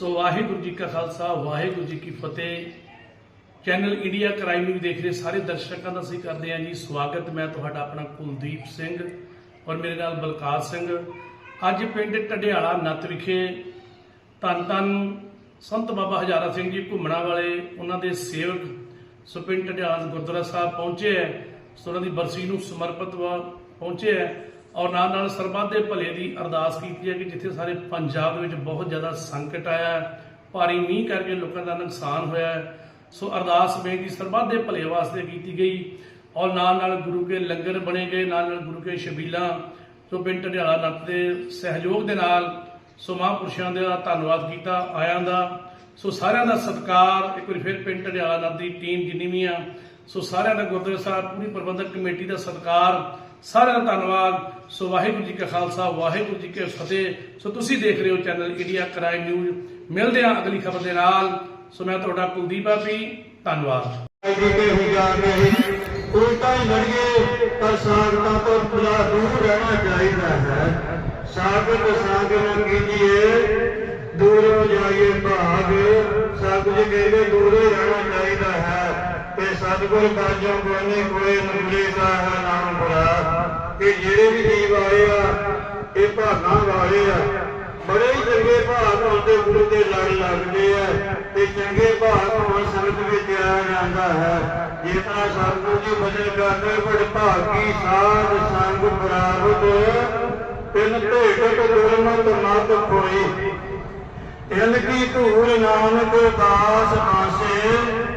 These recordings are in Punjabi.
ਸੋ ਵਾਹਿਗੁਰੂ ਜੀ ਕਾ ਖਾਲਸਾ, ਵਾਹਿਗੁਰੂ ਜੀ ਕੀ ਫਤਿਹ। ਚੈਨਲ ਇੰਡੀਆ ਕ੍ਰਾਈਮ ਨਿਊਜ਼ ਦੇਖ ਰਹੇ ਸਾਰੇ ਦਰਸ਼ਕਾਂ ਦਾ ਅਸੀਂ ਕਰਦੇ ਹਾਂ ਜੀ ਸਵਾਗਤ। ਮੈਂ ਤੁਹਾਡਾ ਆਪਣਾ ਕੁਲਦੀਪ ਸਿੰਘ ਔਰ ਮੇਰੇ ਨਾਲ ਬਲਕਾਰ ਸਿੰਘ। ਅੱਜ ਪਿੰਡ ਟਡਿਆਲਾ ਨੱਤ ਵਿਖੇ ਧੰਨ ਧੰਨ ਸੰਤ ਬਾਬਾ ਹਜ਼ਾਰਾ ਸਿੰਘ ਜੀ ਘੁੰਮਣਾ ਵਾਲੇ ਉਹਨਾਂ ਦੇ ਸੇਵਕ ਸੋ ਪਿੰਡ ਟਡਿਆਲਾ ਗੁਰਦੁਆਰਾ ਸਾਹਿਬ ਪਹੁੰਚੇ ਹੈ। ਸੋ ਉਹਨਾਂ ਦੀ ਬਰਸੀ ਨੂੰ ਸਮਰਪਿਤ ਵਾ ਪਹੁੰਚੇ ਹੈ। ਔਰ ਨਾਲ ਨਾਲ ਸਰਬੱਤ ਦੇ ਭਲੇ ਦੀ ਅਰਦਾਸ ਕੀਤੀ ਹੈ ਕਿ ਜਿੱਥੇ ਸਾਰੇ ਪੰਜਾਬ ਦੇ ਵਿੱਚ ਬਹੁਤ ਜ਼ਿਆਦਾ ਸੰਕਟ ਆਇਆ ਹੈ, ਭਾਰੀ ਮੀਂਹ ਕਰਕੇ ਲੋਕਾਂ ਦਾ ਨੁਕਸਾਨ ਹੋਇਆ ਹੈ। ਸੋ ਅਰਦਾਸ ਬੇਨਤੀ ਸਰਬੱਤ ਦੇ ਭਲੇ ਵਾਸਤੇ ਕੀਤੀ ਗਈ। ਔਰ ਨਾਲ ਨਾਲ ਗੁਰੂ ਕੇ ਲੰਗਰ ਬਣੇ ਗਏ, ਨਾਲ ਨਾਲ ਗੁਰੂ ਕੇ ਸ਼ਬੀਲਾਂ ਸੋ ਪਿੰਡ ਢਿਆਲਾ ਨੱਤ ਦੇ ਸਹਿਯੋਗ ਦੇ ਨਾਲ ਸੋ ਮਹਾਂਪੁਰਸ਼ਾਂ ਦਾ ਧੰਨਵਾਦ ਕੀਤਾ ਆਇਆਂ ਦਾ। ਸੋ ਸਾਰਿਆਂ ਦਾ ਸਤਿਕਾਰ, ਇੱਕ ਵਾਰੀ ਫਿਰ ਪਿੰਡ ਢਿਆਲਾ ਨੱਤ ਦੀ ਟੀਮ ਜਿੰਨੀ ਵੀ ਆ, ਸੋ ਸਾਰਿਆਂ ਦਾ ਗੁਰਦੁਆਰਾ ਸਾਹਿਬ ਪੂਰੀ ਪ੍ਰਬੰਧਕ ਕਮੇਟੀ ਦਾ ਸਤਿਕਾਰ ਸਾਰਿਆਂ ਦਾ ਧੰਨਵਾਦ। ਸੋ ਵਾਹਿਗੁਰੂ ਜੀ ਕਾ ਖਾਲਸਾ, ਵਾਹਿਗੁਰੂ ਜੀ ਕੀ ਫਤਿਹ। ਸੋ ਤੁਸੀਂ ਦੇਖ ਰਹੇ ਹੋ ਚੈਨਲ ਇੰਡੀਆ ਕ੍ਰਾਈਮ ਨਿਊਜ਼। ਮਿਲਦੇ ਹਾਂ ਅਗਲੀ ਖਬਰ ਦੇ ਨਾਲ। ਸੋ ਮੈਂ ਤੁਹਾਡਾ ਕੁਲਦੀਪ ਆ ਵੀ, ਧੰਨਵਾਦ। ਜਿੱਤੇ ਹੋ ਜਾਵੇ ਉਲਟਾ ਹੀ ਲੜੀਏ, ਪਰ ਸਾਗਤਾਂ ਤੋਂ ਬਲਾ ਦੂਰ ਰਹਿਣਾ ਚਾਹੀਦਾ ਹੈ। ਸਾਗਤ ਸਾਗ ਨਾ ਕੀਜੀਏ, ਦੂਰ ਹੋ ਜਾਈਏ ਭਾਗ। ਸਤਿ ਜੀ ਕਹਿੰਦੇ ਦੂਰ ਹੀ ਰਹਿਣਾ ਚਾਹੀਦਾ ਹੈ ਤੇ ਸਤਿਗੁਰ ਬਾਜੋਂ ਕੋਨੇ ਨੁਰੇ ਦਾ ਹੈ ਨਾਮ ਬੁਰਾ ਕਿ ਜਿਹੜੇ ਵੀ ਜੀਵ ਆਏ ਆ, ਇਹ ਭਾਗਾਂ ਵਾਲੇ ਆ। ਬੜੇ ਹੀ ਚੰਗੇ ਭਾਗ ਹੁੰਦੇ ਗੁਰੂ ਦੇ ਲੜ ਲੱਗਦੇ ਆ ਤੇ ਚੰਗੇ ਭਾਗ ਹੋਣ ਸੰਗਤ ਵਿੱਚ ਆਇਆ ਜਾਂਦਾ ਹੈ। ਜਿਸ ਤਰ੍ਹਾਂ ਸਤਿਗੁਰੂ ਜੀ ਬਚਨ ਕਰਦੇ ਬੜ ਭਾਗੀ ਸਾਧ ਸੰਗ ਪ੍ਰਾਪਤ ਤਿਨ ਭੇਟ ਦੁਰਮਤ ਮਤ ਹੋਈ ਤਿਲ ਕੀ ਧੂੜ ਨਾਨਕ ਦਾਸ ਆਸੇ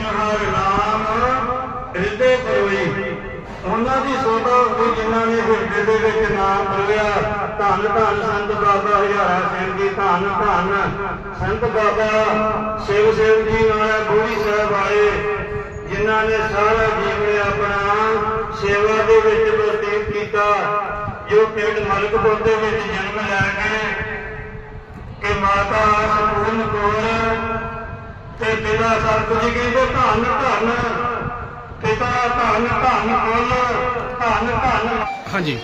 ਜਿਨ ਹਰ ਨਾਮ ਹਿਰਦੇ ਪਰੋਈ ਉਹਨਾਂ ਦੀ ਸੋਭਾ ਹੋਈ ਜਿਨ੍ਹਾਂ ਨੇ ਹਿਰਦੇ ਦੇ ਵਿੱਚ ਨਾਮ ਪਰਵਿਆ ਧੰਨ ਧੰਨ ਸੰਤ ਬਾਬਾ ਹਜ਼ਾਰਾ ਸਿੰਘ ਜੀ, ਧੰਨ ਧੰਨ ਸੰਤ ਬਾਬਾ ਸ਼ਿਵ ਸ਼ਿਵ ਜੀ ਨਾਲ ਬੋੜੀ ਸਾਹਿਬ ਆਏ, ਜਿਨ੍ਹਾਂ ਨੇ ਸਾਰਾ ਜੀਵਨ ਆਪਣਾ ਸੇਵਾ ਦੇ ਵਿੱਚ ਬਤੀਤ ਕੀਤਾ, ਜੋ ਪਿੰਡ ਮਲਕਪੁਰ ਦੇ ਵਿੱਚ ਜਨਮ ਲੈ ਕੇ, ਕਿ ਮਾਤਾ ਸੰਪੂਰਨ ਕੌਰ ਪਿਤਾ ਸਤਿਗੁਰੂ ਜੀ ਕਹਿੰਦੇ ਧੰਨ ਧੰਨ। ਪਿਤਾ ਧੰਨ ਧੰਨ ਕੁਲ ਧੰਨ ਧੰਨ। ਹਾਂਜੀ।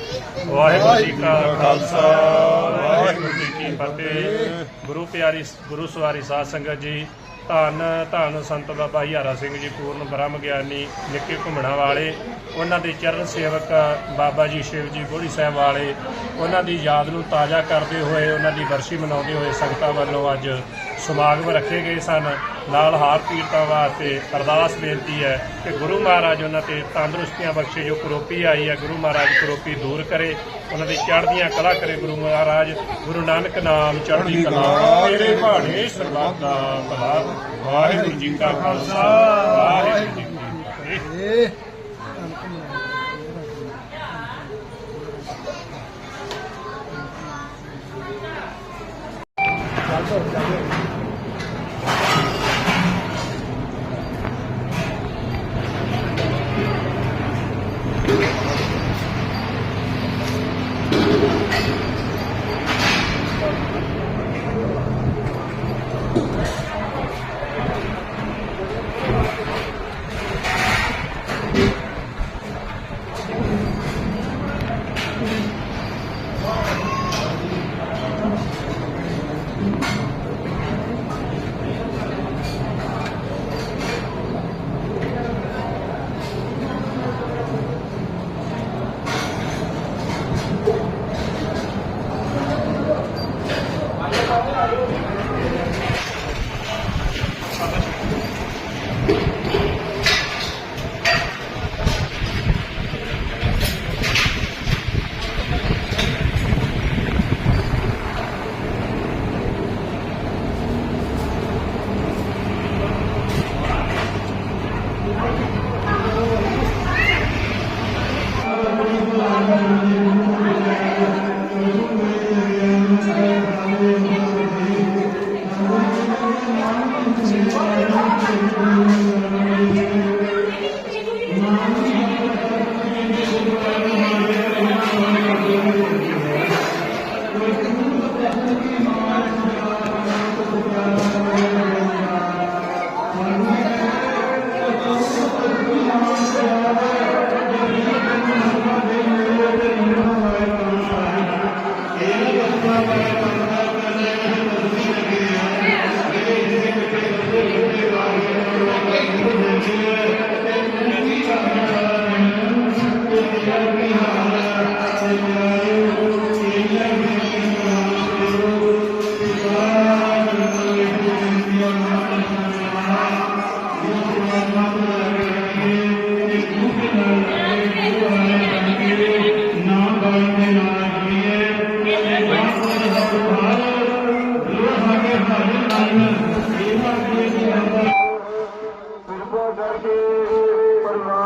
ਵਾਹਿਗੁਰੂ ਜੀ ਕਾ ਖਾਲਸਾ ਵਾਹਿਗੁਰੂ ਜੀ ਕੀ ਫਤਿਹ। ਗੁਰੂ ਪਿਆਰੀ ਗੁਰੂ ਸਵਾਰੀ ਸਾਧ ਸੰਗਤ ਜੀ ਧੰਨ ਧੰਨ ਸੰਤ ਬਾਬਾ ਹਿਆਰਾ ਸਿੰਘ ਜੀ ਪੂਰਨ ਬ੍ਰਹਮ ਗਿਆਨੀ ਨਿੱਕੇ ਘੁੰਮਣਾ ਵਾਲੇ ਉਹਨਾਂ ਦੇ ਚਰਨ ਸੇਵਕ ਬਾਬਾ ਜੀ ਸ਼ਿਵ ਜੀ ਬੋੜੀ ਸਾਹਿਬ ਵਾਲੇ ਉਹਨਾਂ ਦੀ ਯਾਦ ਨੂੰ ਤਾਜ਼ਾ ਕਰਦੇ ਹੋਏ ਉਹਨਾਂ ਦੀ ਵਰਸ਼ੀ ਮਨਾਉਂਦੇ ਹੋਏ ਸੰਗਤਾਂ ਵੱਲੋਂ ਅੱਜ ਸਮਾਗਮ ਰੱਖੇ ਗਏ ਸਨ। ਨਾਲ ਹਾਰ ਪੀੜਤਾਂ ਵਾਸਤੇ ਅਰਦਾਸ ਬੇਨਤੀ ਹੈ ਕਿ ਗੁਰੂ ਮਹਾਰਾਜ ਉਹਨਾਂ ਤੇ ਤੰਦਰੁਸਤੀਆਂ ਬਖਸ਼ੇ ਜੋ ਕਰੋਪੀ ਆਈ ਹੈ ਗੁਰੂ ਮਹਾਰਾਜ ਕਰੋਪੀ ਦੂਰ ਕਰੇ। ਉਹਨਾਂ ਦੀ ਚੜ੍ਹਦੀਆਂ ਕਲਾ ਕਰੇ ਗੁਰੂ ਮਹਾਰਾਜ। ਗੁਰੂ ਨਾਨਕ ਨਾਮ ਚੜ੍ਹਦੀ ਕਲਾ ਤੇਰੇ ਭਾਣੇ ਸਰਬੱਤ ਦਾ ਵਾਹਿਗੁਰੂ ਜੀ ਕਾ ਖਾਲਸਾ। ਵਾਹਿਗੁਰੂ ਜੀ ਕੀ ਫਤਿਹ।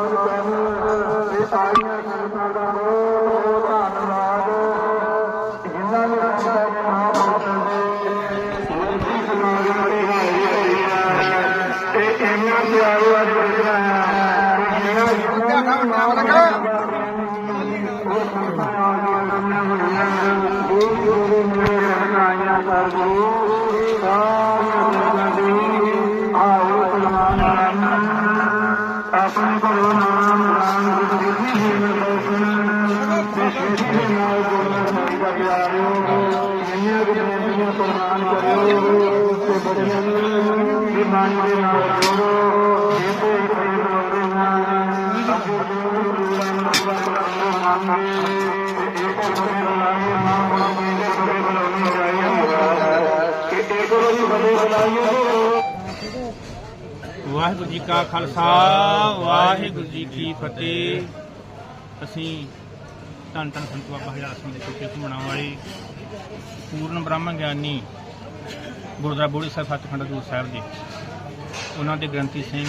ਨਿਊਜ਼ ਚੈਨਲ ਇਹ ਸਾਰੀਆਂ ਸੰਗਤਾਂ ਦਾ ਬਹੁਤ ਬਹੁਤ ਧੰਨਵਾਦ ਜਿਨ੍ਹਾਂ ਨੇ ਸਾਡਾ ਮਹਾਂਪੁਰਸ਼ ਦੇ ਮੰਤਰੀ ਸਮਾਜ ਦੀ ਹਾਜ਼ਰੀ ਭਰੀ ਹੈ ਤੇ ਇਹਨਾਂ ਦੇ ਆਓ ਅੱਜ ਬੁਲਾ ਇਹਨਾਂ ਜਿਨ੍ਹਾਂ ਦਾ ਨਾਮ ਲਗਾ ਉਹ ਸੰਸਥਾਵਾਂ ਦੀਆਂ ਨਾਮ ਹੋਈਆਂ ਗੁਰੂ ਗੁਰੂ ਮੇਰੇ ਰਹਾਇਆ ਕਰ ਗੁਰੂ ਸਾ ਵਾਹਿਗੁਰੂ ਜੀ ਕਾ ਖਾਲਸਾ, ਵਾਹਿਗੁਰੂ ਜੀ ਕੀ ਫਤਿਹ। ਅਸੀਂ ਧੰਨ ਧੰਨ ਸੰਤ ਬਾਬਾ ਹਜ਼ਾਰ ਸਿੰਘ ਦੇ ਛੋਟੇ ਘੁੰਮਣਾ ਵਾਲੇ। ਪੂਰਨ ਬ੍ਰਹਮ ਗਿਆਨੀ ਗੁਰਦੁਆਰਾ ਬੋੜੀ ਸਾਹਿਬ, ਸੱਚਖੰਡ ਦੂਰ ਸਾਹਿਬ ਦੇ ਉਹਨਾਂ ਦੇ ਗ੍ਰੰਥੀ ਸਿੰਘ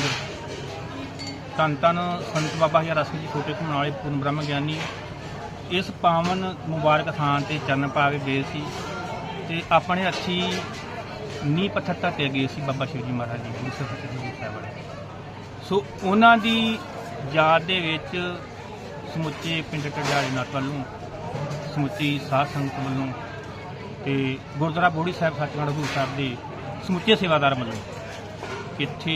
ਧੰਨ ਧੰਨ ਸੰਤ ਬਾਬਾ ਹਜ਼ਾਰ ਸਿੰਘ ਜੀ ਛੋਟੇ ਘੁੰਮਣ ਵਾਲੇ ਪੂਰਨ ਬ੍ਰਹਮ ਗਿਆਨੀ। ਇਸ ਪਾਵਨ ਮੁਬਾਰਕ ਥਾਂ ਤੇ ਚਰਨ ਪਾ ਕੇ ਗਏ ਸੀ ਤੇ ਆਪਣੇ ਹੱਥੀ ਨੀਂਹ ਪੱਥਰ ਧਰਤੇ ਗਏ ਸੀ ਬਾਬਾ ਸ਼ਿਵਜੀ ਮਹਾਰਾਜ ਜੀ, ਗੁਰੂ ਸਾਹਿਬ ਵਾਲੇ। ਸੋ ਉਹਨਾਂ ਦੀ ਯਾਦ ਦੇ ਵਿੱਚ ਸਮੁੱਚੇ ਪਿੰਡ ਟਡਿਆਲੇ ਨਾਥ ਵੱਲੋਂ, ਸਮੁੱਚੀ ਸਾਧ ਸੰਗਤ ਵੱਲੋਂ ਤੇ ਗੁਰਦੁਆਰਾ ਬੋੜੀ ਸਾਹਿਬ ਸੱਚਖੰਡ ਹਜ਼ੂਰ ਸਾਹਿਬ ਦੇ ਸਮੁੱਚੇ ਸੇਵਾਦਾਰ ਵੱਲੋਂ ਇੱਥੇ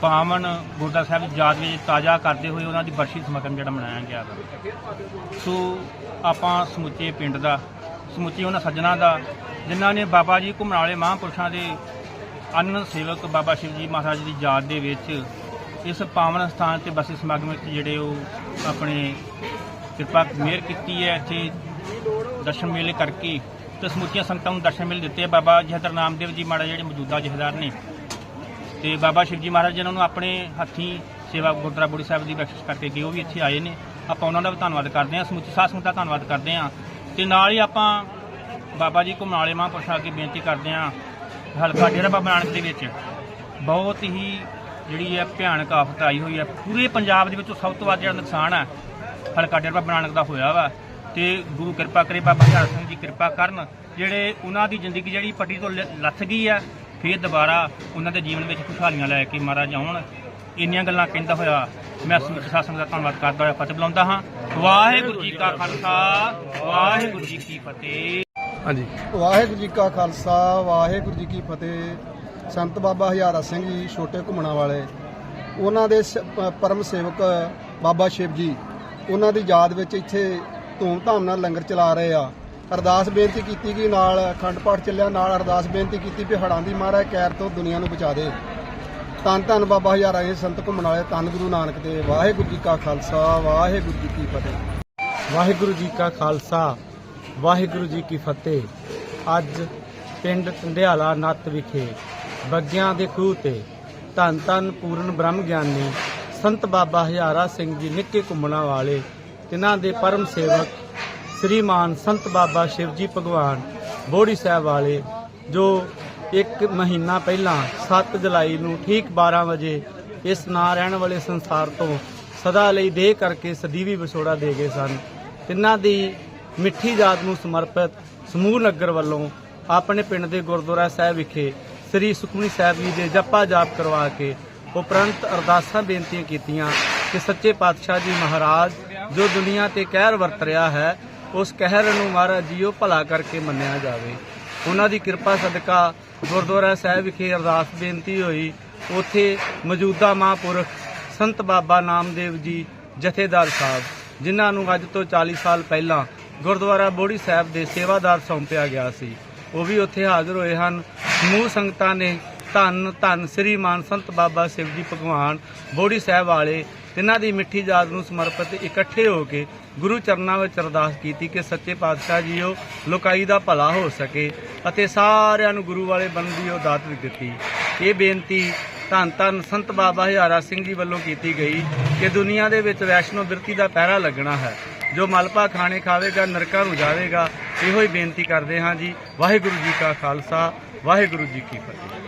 ਪਾਵਨ ਗੁਰਦੁਆਰਾ ਸਾਹਿਬ ਦੀ ਯਾਦ ਵਿੱਚ ਤਾਜ਼ਾ ਕਰਦੇ ਹੋਏ ਉਹਨਾਂ ਦੀ ਬਰਸ਼ੀ ਸਮਾਗਮ ਜਿਹੜਾ ਮਨਾਇਆ ਗਿਆ ਵਾ। ਸੋ ਆਪਾਂ ਸਮੁੱਚੇ ਪਿੰਡ ਦਾ, ਸਮੁੱਚੇ ਉਹਨਾਂ ਸੱਜਣਾ ਦਾ, ਜਿਨ੍ਹਾਂ ਨੇ ਬਾਬਾ ਜੀ ਘੁੰਮਣ ਵਾਲੇ ਮਹਾਂਪੁਰਸ਼ਾਂ ਦੇ ਅਨੰਦ ਸੇਵਕ ਬਾਬਾ ਸ਼ਿਵ ਜੀ ਮਹਾਰਾਜ ਦੀ ਯਾਦ ਦੇ ਵਿੱਚ ਇਸ ਪਾਵਨ ਸਥਾਨ ਤੇ ਬਸੇ ਸਮਾਗਮ ਵਿੱਚ ਜਿਹੜੇ ਉਹ ਆਪਣੇ ਕਿਰਪਾ ਮਿਹਰ ਕੀਤੀ ਹੈ, ਇੱਥੇ ਦਰਸ਼ਨ ਮੇਲੇ ਕਰਕੇ ਤੇ ਸਮੁੱਚੀਆਂ ਸੰਗਤਾਂ ਨੂੰ ਦਰਸ਼ਨ ਮਿਲ ਦਿੱਤੇ। ਆ। ਬਾਬਾ ਜਹਦਰ ਨਾਮਦੇਵ ਜੀ ਮਾੜਾ ਜਿਹੜੇ ਮੌਜੂਦਾ ਜਥੇਦਾਰ ਨੇ। ਤੇ ਬਾਬਾ ਸ਼ਿਵ ਜੀ ਮਹਾਰਾਜ ਜਿਨ੍ਹਾਂ ਨੂੰ ਆਪਣੇ ਹੱਥੀਂ ਸੇਵਾ ਗੁਰਦੁਆਰਾ ਬੁੜੀ ਸਾਹਿਬ ਦੀ ਬਖਸ਼ਿਸ਼ ਕਰਕੇ ਗਏ ਉਹ ਵੀ ਇੱਥੇ ਆਏ ਨੇ। ਆਪਾਂ ਉਹਨਾਂ ਦਾ ਵੀ ਧੰਨਵਾਦ ਕਰਦੇ ਹਾਂ। ਸਮੁੱਚੀ ਸਾਧ ਸੰਗਤ ਦਾ ਧੰਨਵਾਦ ਕਰਦੇ ਹਾਂ। ਤੇ ਨਾਲ ਹੀ ਆਪਾਂ ਬਾਬਾ ਜੀ ਘੁੰਮਣ ਵਾਲੇ ਮਹਾਂਪੁਰਸ਼ਾਂ ਅੱਗੇ ਬੇਨਤੀ ਕਰਦੇ ਹਾਂ। ਹਲਕਾ ਡੇਰਾ ਬਾਬਾ ਨਾਨਕ ਦੇ ਵਿੱਚ। ਬਹੁਤ ਹੀ ਜਿਹੜੀ ਹੈ ਭਿਆਨਕ ਆਫਤ ਆਈ ਹੋਈ ਹੈ। ਪੂਰੇ ਪੰਜਾਬ ਦੇ ਵਿੱਚੋਂ ਸਭ ਤੋਂ ਵੱਧ ਜਿਹੜਾ ਨੁਕਸਾਨ ਹੈ, ਹਲਕਾ ਡੇਰਾ ਬਾਬਾ ਨਾਨਕ ਦਾ ਹੋਇਆ ਵਾ। ਤੇ ਗੁਰੂ ਕਿਰਪਾ ਕਰੇ ਬਾਬਾ ਹਜ਼ਾਰ ਸਿੰਘ ਜੀ ਕਿਰਪਾ ਕਰਨ ਜਿਹੜੇ ਉਹਨਾਂ ਦੀ ਜ਼ਿੰਦਗੀ ਜਿਹੜੀ ਪੱਟੀ ਤੋਂ ਲੱਥ ਗਈ ਹੈ ਫਿਰ ਦੁਬਾਰਾ ਉਹਨਾਂ ਦੇ ਜੀਵਨ ਵਿੱਚ ਖੁਸ਼ਹਾਲੀਆਂ ਲੈ ਕੇ ਮਹਾਰਾਜ ਆਉਣ। ਇੰਨੀਆਂ ਗੱਲਾਂ ਕਹਿੰਦਾ ਹੋਇਆ ਮੈਂ ਸਮੁੱਚੇ ਸਾਧ ਸੰਗਤ ਦਾ ਧੰਨਵਾਦ ਕਰਦਾ ਹੋਇਆ ਫਤਿਹ ਬੁਲਾਉਂਦਾ ਹਾਂ। ਵਾਹਿਗੁਰੂ ਜੀ ਕਾ ਖਾਲਸਾ ਵਾਹਿਗੁਰੂ ਜੀ ਕੀ ਫਤਿਹ। ਹਾਂਜੀ। ਵਾਹਿਗੁਰੂ ਜੀ ਕਾ ਖਾਲਸਾ ਵਾਹਿਗੁਰੂ ਜੀ ਕੀ ਫਤਿਹ। ਸੰਤ ਬਾਬਾ ਹਜ਼ਾਰਾ ਸਿੰਘ ਜੀ ਛੋਟੇ ਘੁੰਮਣਾ ਵਾਲੇ। ਉਹਨਾਂ ਦੇ ਪਰਮ ਸੇਵਕ ਬਾਬਾ ਸ਼ਿਵ ਜੀ। ਉਹਨਾਂ ਦੀ ਯਾਦ ਵਿੱਚ ਇੱਥੇ ਧੂਮ-ਧਾਮ ਨਾਲ ਲੰਗਰ ਚਲਾ ਰਹੇ ਆ। ਅਰਦਾਸ ਬੇਨਤੀ ਕੀਤੀ ਗਈ ਨਾਲ ਅਖੰਡ ਪਾਠ ਚੱਲਿਆ, ਨਾਲ ਅਰਦਾਸ ਬੇਨਤੀ ਕੀਤੀ ਵੀ ਹੜਾਂ ਦੀ ਮਹਾਰਾਜ ਕੈਰ ਤੋਂ ਦੁਨੀਆ ਨੂੰ ਬਚਾ ਦੇ। ਧੰਨ ਧੰਨ ਬਾਬਾ ਹਜ਼ਾਰਾ ਜੀ ਸੰਤ ਘੁੰਮਣ ਵਾਲੇ, ਧੰਨ ਗੁਰੂ ਨਾਨਕ ਦੇ ਵਾਹਿਗੁਰੂ ਜੀ ਕਾ ਖਾਲਸਾ, ਵਾਹਿਗੁਰੂ ਜੀ ਕੀ ਫਤਿਹ। ਵਾਹਿਗੁਰੂ ਜੀ ਕਾ ਖਾਲਸਾ, ਵਾਹਿਗੁਰੂ ਜੀ ਕੀ ਫਤਿਹ। ਅੱਜ ਪਿੰਡ ਟੰਡਿਆਲਾ ਨੱਤ ਵਿਖੇ ਬੱਗਿਆਂ ਦੇ ਖੂਹ ਤੇ ਧੰਨ ਧੰਨ ਪੂਰਨ ਬ੍ਰਹਮ ਗਿਆਨੀ ਸੰਤ ਬਾਬਾ ਹਜ਼ਾਰਾ ਸਿੰਘ ਜੀ ਨਿੱਕੇ ਘੁੰਮਣਾ ਵਾਲੇ ਜਿਨ੍ਹਾਂ ਦੇ ਪਰਮ ਸੇਵਕ ਸ੍ਰੀਮਾਨ ਸੰਤ ਬਾਬਾ ਸ਼ਿਵਜੀ ਭਗਵਾਨ ਬੋੜੀ ਸਾਹਿਬ ਵਾਲੇ, ਜੋ ਇੱਕ ਮਹੀਨਾ ਪਹਿਲਾਂ 7 ਜੁਲਾਈ ਨੂੰ ਠੀਕ 12 ਵਜੇ ਇਸ ਨਾ ਰਹਿਣ ਵਾਲੇ ਸੰਸਾਰ ਤੋਂ ਸਦਾ ਲਈ ਦੇਹ ਕਰਕੇ ਸਦੀਵੀ ਵਿਛੋੜਾ ਦੇ ਗਏ ਸਨ। ਤਿੰਨਾਂ ਦੀ ਮਿੱਠੀ ਯਾਦ ਨੂੰ ਸਮਰਪਿਤ ਸਮੂਹ ਨਗਰ ਵੱਲੋਂ ਆਪਣੇ ਪਿੰਡ ਦੇ ਗੁਰਦੁਆਰਾ ਸਾਹਿਬ ਵਿਖੇ ਸ੍ਰੀ ਸੁਖਮਨੀ ਸਾਹਿਬ ਜੀ ਦੇ ਜਪਾ ਜਾਪ ਕਰਵਾ ਕੇ ਉਪਰੰਤ ਅਰਦਾਸਾਂ ਬੇਨਤੀਆਂ ਕੀਤੀਆਂ ਕਿ ਸੱਚੇ ਪਾਤਸ਼ਾਹ ਜੀ ਮਹਾਰਾਜ ਜੋ ਦੁਨੀਆ ਤੇ ਕਹਿਰ ਵਰਤ ਰਿਹਾ ਹੈ, ਉਸ ਕਹਿਰ ਨੂੰ ਮਹਾਰਾਜ ਜੀਓ ਭਲਾ ਕਰਕੇ ਮੰਨਿਆ ਜਾਵੇ। ਉਹਨਾਂ ਦੀ ਕਿਰਪਾ ਸਦਕਾ ਗੁਰਦੁਆਰਾ ਸਾਹਿਬ ਵਿਖੇ ਅਰਦਾਸ ਬੇਨਤੀ ਹੋਈ। ਉੱਥੇ ਮੌਜੂਦਾ ਮਹਾਂਪੁਰਖ ਸੰਤ ਬਾਬਾ ਨਾਮਦੇਵ ਜੀ ਜਥੇਦਾਰ ਸਾਹਿਬ, ਜਿਨ੍ਹਾਂ ਨੂੰ ਅੱਜ ਤੋਂ 40 ਸਾਲ ਪਹਿਲਾਂ ਗੁਰਦੁਆਰਾ ਬੋੜੀ ਸਾਹਿਬ ਦੇ ਸੇਵਾਦਾਰ ਸੌਂਪਿਆ ਗਿਆ ਸੀ। ਉਹ ਵੀ ਉੱਥੇ ਹਾਜ਼ਰ ਹੋਏ ਹਨ। ਸਮੂਹ ਸੰਗਤਾਂ ਨੇ ਧੰਨ ਧੰਨ ਸ੍ਰੀ ਮਾਨ ਸੰਤ ਬਾਬਾ ਸ਼ਿਵ ਜੀ ਭਗਵਾਨ ਬੋੜੀ ਸਾਹਿਬ ਵਾਲੇ ਤਿੰਨਾਂ ਦੀ ਮਿੱਠੀ ਯਾਦ ਨੂੰ ਸਮਰਪਿਤ ਇਕੱਠੇ ਹੋ ਕੇ ਗੁਰੂ ਚਰਨਾਂ ਵਿੱਚ ਅਰਦਾਸ ਕੀਤੀ ਕਿ ਸੱਚੇ ਪਾਤਸ਼ਾਹ ਜੀਓ, ਲੋਕਾਈ ਦਾ ਭਲਾ ਹੋ ਸਕੇ ਅਤੇ ਸਾਰਿਆਂ ਨੂੰ ਗੁਰੂ ਵਾਲੇ ਬਣਨ ਦੀ ਉਹ ਦਾਤ ਵੀ ਦਿੱਤੀ। ਇਹ ਬੇਨਤੀ ਧੰਨ ਧੰਨ ਸੰਤ ਬਾਬਾ ਹਜ਼ਾਰਾ ਸਿੰਘ ਜੀ ਵੱਲੋਂ ਕੀਤੀ ਗਈ ਕਿ ਦੁਨੀਆ ਦੇ ਵਿੱਚ ਵੈਸ਼ਨੋ ਬਿਰਤੀ ਦਾ ਪਹਿਰਾ ਲੱਗਣਾ ਹੈ, ਜੋ ਮਲਪਾ ਖਾਣੇ ਖਾਵੇਗਾ, ਨਰਕਾਂ ਨੂੰ ਜਾਵੇਗਾ, ਇਹੋ ਹੀ ਬੇਨਤੀ ਕਰਦੇ ਹਾਂ ਜੀ। ਵਾਹਿਗੁਰੂ ਜੀ ਕਾ ਖਾਲਸਾ, ਵਾਹਿਗੁਰੂ ਜੀ ਕੀ ਫਤਿਹ।